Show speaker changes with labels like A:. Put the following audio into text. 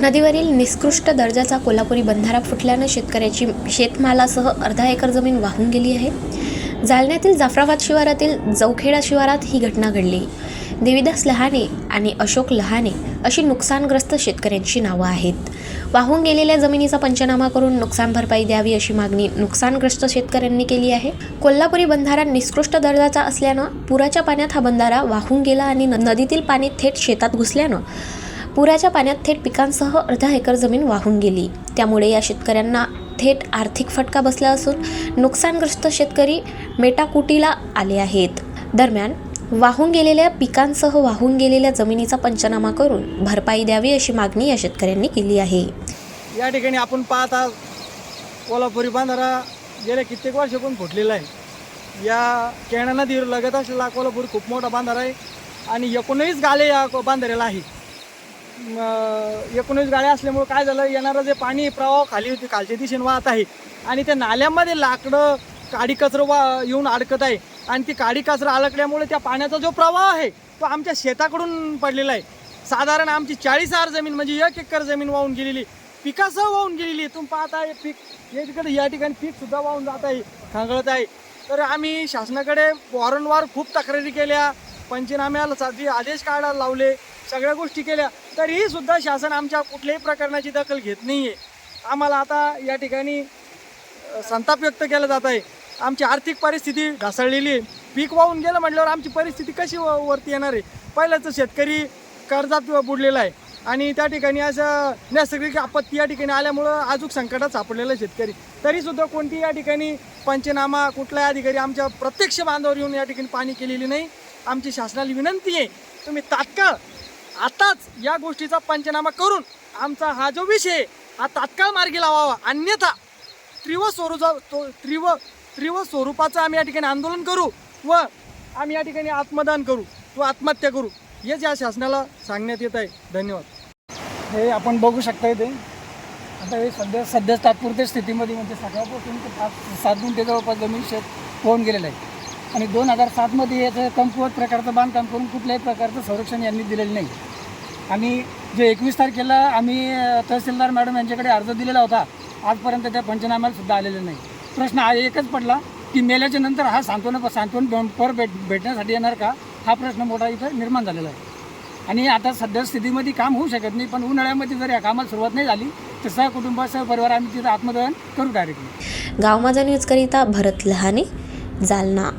A: नदीवरील निकृष्ट दर्जाचा कोल्हापुरी बंधारा फुटल्यानं शेतकऱ्याची शेतमालासह अर्धा एकर जमीन वाहून गेली आहे. जालन्यातील जाफराबाद शिवारातील जवखेडा शिवारात ही घटना घडली. देवीदास लहाने आणि अशोक लहाने अशी नुकसानग्रस्त शेतकऱ्यांची नावं आहेत. वाहून गेलेल्या जमिनीचा पंचनामा करून नुकसान भरपाई द्यावी अशी मागणी नुकसानग्रस्त शेतकऱ्यांनी केली आहे. कोल्हापुरी बंधारा निकृष्ट दर्जाचा असल्यानं पुराच्या पाण्यात हा बंधारा वाहून गेला आणि न- नदीतील पाणी थेट शेतात घुसल्यानं पुराच्या पाण्यात थेट पिकांसह अर्धा एकर जमीन वाहून गेली. त्यामुळे या शेतकऱ्यांना थेट आर्थिक फटका बसला असून नुकसानग्रस्त शेतकरी मेटाकुटीला आले आहेत. दरम्यान वाहून गेलेल्या पिकांसह वाहून गेलेल्या जमिनीचा पंचनामा करून भरपाई द्यावी अशी मागणी या शेतकऱ्यांनी केली आहे.
B: या ठिकाणी आपण पाहता कोल्हापुरी बांधारा गेल्या कित्येक वर्षापासून फुटलेला आहे. या केणा नदीवर लगत असलेला कोल्हापूर खूप मोठा बांधारा आहे आणि एकूणच गाले या को- बांधाऱ्याला आहे. एकोणीस गाड्या असल्यामुळे काय झालं येणारं जे पाणी प्रवाह खाली होती खालच्या दिशेने वाहत आहे. आणि त्या नाल्यामध्ये लाकडं काडी कचरं वा येऊन अडकत आहे. आणि ती काडी कचरा अडकल्यामुळे त्या पाण्याचा जो प्रवाह आहे तो आमच्या शेताकडून पडलेला आहे. साधारण आमची चाळीस हार जमीन म्हणजे एक एकर जमीन वाहून गेलेली पिकासह वाहून गेलेली तुम्ही पाहता हे पीक या ठिकाणी या ठिकाणी पीकसुद्धा वाहून जात आहे खांगळत आहे. तर आम्ही शासनाकडे वारंवार खूप तक्रारी केल्या. पंचनाम्याला साठी आदेश काढायला लावले सगळ्या गोष्टी केल्या. तरीही सुद्धा शासन आमच्या कुठल्याही प्रकरणाची दखल घेत नाही आहे आम्हाला आता या ठिकाणी संताप व्यक्त केला जात आहे. आमची आर्थिक परिस्थिती ढासळलेली आहे. पीक वाहून गेलं म्हटल्यावर आमची परिस्थिती कशी व- वरती येणार आहे? पहिल्याचं शेतकरी कर्जात बुडलेला आहे. आणि त्या ठिकाणी असं नैसर्गिक आपत्ती या ठिकाणी आल्यामुळं अजून संकटात सापडलेला आहे शेतकरी. तरीसुद्धा कोणती या ठिकाणी पंचनामा कुठलाही अधिकारी आमच्या प्रत्यक्ष बांधावर येऊन या ठिकाणी पाणी केलेली नाही. आमची शासनाला विनंती आहे तुम्ही तात्काळ आताच या गोष्टीचा पंचनामा करून आमचा हा जो विषय आहे, हा तात्काळ मार्गी लावावा. अन्यथा तीव्र स्वरूपा तो तीव्र तीव्र स्वरूपाचं आम्ही या ठिकाणी आंदोलन करू व आम्ही या ठिकाणी आत्मदान करू व आत्महत्या करू हेच या शासनाला सांगण्यात येत आहे. धन्यवाद.
C: हे आपण बघू शकता इथे. आता हे सध्या सध्या तात्पुरत्या स्थितीमध्ये म्हणजे सकाळपासून ते पाच सात गुंठे जवळपास जमीन शेत होऊन गेलेलं आहे आणि दोन हजार सातमध्ये याचं कमकुवत प्रकारचं बांधकाम करून कुठल्याही प्रकारचं संरक्षण यांनी दिलेलं नाही. आणि जे एकवीस तारखेला आम्ही तहसीलदार मॅडम यांच्याकडे अर्ज दिलेला होता आजपर्यंत त्या पंचनाम्याला सुद्धा आलेलं नाही. प्रश्न हा एकच पडला की मेल्याच्या नंतर हा सांत्वन सांत्वन पर भेट भेटण्यासाठी येणार का? हा प्रश्न मोठा इथं निर्माण झालेला आहे. आणि आता सध्या स्थितीमध्ये काम होऊ शकत नाही पण उन्हाळ्यामध्ये जर या कामाला सुरुवात नाही झाली तर सहकुटुंबासह परिवार आम्ही तिथं आत्मदहन करू डायरेक्टली
A: गाव माझा न्यूजकरिता भरत लहाने जालना.